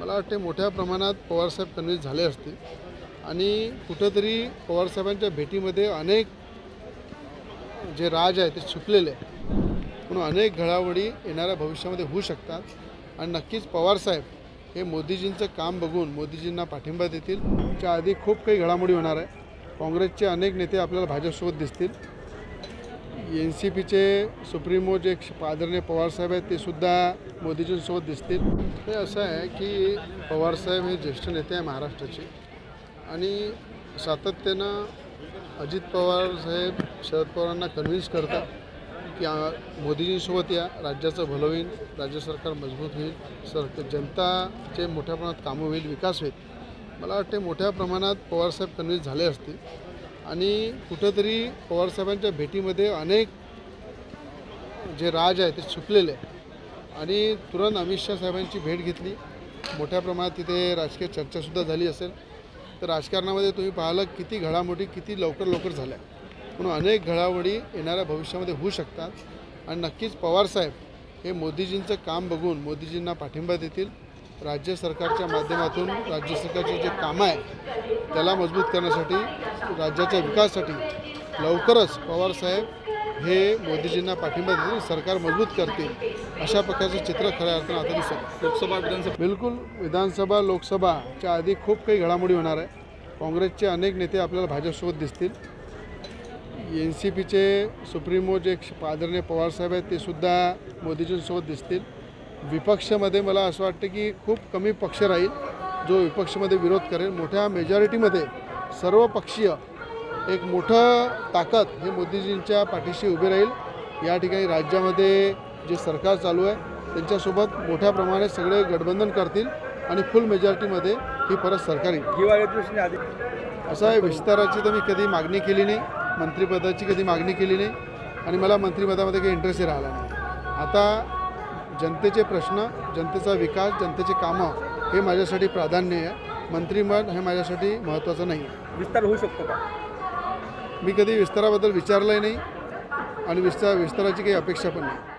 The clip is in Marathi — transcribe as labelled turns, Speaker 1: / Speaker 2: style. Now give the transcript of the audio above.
Speaker 1: मला वाटते मोठ्या प्रमाणात पवारसाहेब कन्व्हिन्स झाले असतील. आणि कुठंतरी पवारसाहेबांच्या भेटीमध्ये अनेक जे राज आहे ते छुपलेले आहे म्हणून अनेक घडामोडी येणाऱ्या भविष्यामध्ये होऊ शकतात. आणि नक्कीच पवारसाहेब हे मोदीजींचं काम बघून मोदीजींना पाठिंबा देतील. त्याच्या आधी खूप काही घडामोडी होणार आहे. काँग्रेसचे अनेक नेते आपल्याला भाजपसोबत दिसतील. एन सी पीचे सुप्रीमो जे आदरणीय पवारसाहेब आहेत ते सुद्धा मोदीजींसोबत दिसतील. हे असं आहे की पवारसाहेब हे ज्येष्ठ नेते आहे महाराष्ट्राचे. आणि सातत्यानं अजित पवार साहेब शरद पवारांना कन्व्हिन्स करतात की मोदीजींसोबत या राज्याचं भलं होईल राज्य सरकार मजबूत होईल सर जनताचे मोठ्या प्रमाणात कामं होईल विकास होईल. मला वाटते मोठ्या प्रमाणात पवारसाहेब कन्व्हिन्स झाले असतील. आणि कुठंतरी पवारसाहेबांच्या भेटीमध्ये अनेक जे राज आहे ते चुकलेले आहे आणि तुरंत अमित शाह साहेबांची भेट घेतली. मोठ्या प्रमाणात तिथे राजकीय चर्चासुद्धा झाली असेल. तर राजकारणामध्ये तुम्ही पाहिलं किती घडामोडी किती लवकर लवकर झाल्या. म्हणून अनेक घडामोडी येणाऱ्या भविष्यामध्ये होऊ शकतात. आणि नक्कीच पवारसाहेब हे मोदीजींचं काम बघून मोदीजींना पाठिंबा देतील. राज्य सरकारच्या माध्यमातून राज्य सरकारचे जे कामं आहे त्याला मजबूत करण्यासाठी राज्याच्या विकासासाठी लवकरच पवारसाहेब हे मोदीजींना पाठिंबा देतील सरकार मजबूत करतील. अशा प्रकारचं चित्र खऱ्या अर्थानं आता दिसत
Speaker 2: लोकसभा विधानसभा.
Speaker 1: बिलकुल विधानसभा लोकसभाच्या आधी खूप काही घडामोडी होणार आहे. काँग्रेसचे अनेक नेते आपल्याला भाजपसोबत दिसतील. एन सी पीचे सुप्रीमो जे आदरणीय पवारसाहेब आहेत ते सुद्धा मोदीजींसोबत दिसतील. विपक्षामध्ये मला असं वाटतं की खूप कमी पक्ष राहील जो विपक्षामध्ये विरोध करेल. मोठ्या मेजॉरिटीमध्ये सर्व पक्षीय एक मोठं ताकद हे मोदीजींच्या पाठीशी उभी राहील. या ठिकाणी राज्यामध्ये जे सरकार चालू आहे त्यांच्यासोबत मोठ्या प्रमाणात सगळे गठबंधन करतील आणि फुल मेजॉरिटीमध्ये ही परत सरकार येईल. असं आहे विस्ताराची तर मी कधी मागणी केली नाही मंत्रिपदाची कधी मागणी केली नाही आणि मला मंत्रिपदामध्ये काही इंटरेस्टही राहिला नाही. आता जनतेचे प्रश्न जनतेचा विकास जनतेचे कामं हे माझ्यासाठी प्राधान्य आहे. मंत्रिमंड हे माझ्यासाठी महत्त्वाचं नाही
Speaker 2: विस्तार होऊ शकतो का?
Speaker 1: मी कधी विस्ताराबद्दल विचारलंही नाही आणि विस्तार विस्ताराची काही अपेक्षा पण नाही.